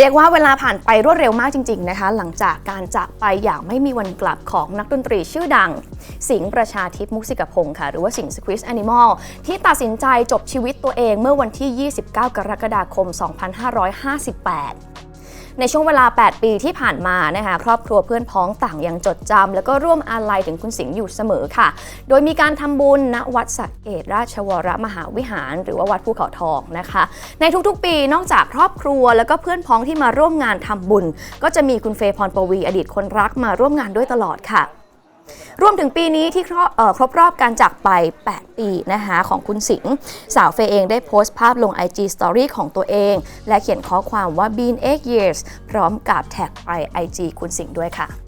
เรียกว่าเวลาผ่านไปรวดเร็วมากจริง ๆนะคะ หลังจากการจากไปอย่างไม่มีวันกลับของนักดนตรีชื่อดัง สิงห์ประชาทิพย์มุกสิกพงศ์ค่ะ หรือว่าสิงห์สควิสแอนิมอลที่ตัดสินใจจบชีวิตตัวเองเมื่อวันที่ 29 กรกฎาคม 2558 ในช่วงเวลา 8 ปีที่ผ่านมานะคะครอบครัวเพื่อนพ้องต่างยังจดจำแล้วก็ร่วมอาลัยถึงคุณสิงห์อยู่เสมอค่ะ โดยมีการทำบุญณวัดสักเกตราชวรมหาวิหาร หรือว่าวัดภูเขาทองนะคะ ในทุกๆปีนอกจากครอบครัว แล้วก็เพื่อนพ้องที่มาร่วมงานทำบุญ ก็จะมีคุณเฟย์พรปวีอดีตคนรักมาร่วมงานด้วยตลอดค่ะ รวมถึงปีนี้ที่ครบครบรอบการจากไป 8 ปีนะคะของคุณสิงห์สาวเฟย์เองได้โพสต์ภาพลง IG Story ของตัวเอง และเขียนข้อความว่า been 8 years พร้อมกับแท็กไป IG คุณสิงห์ด้วยค่ะ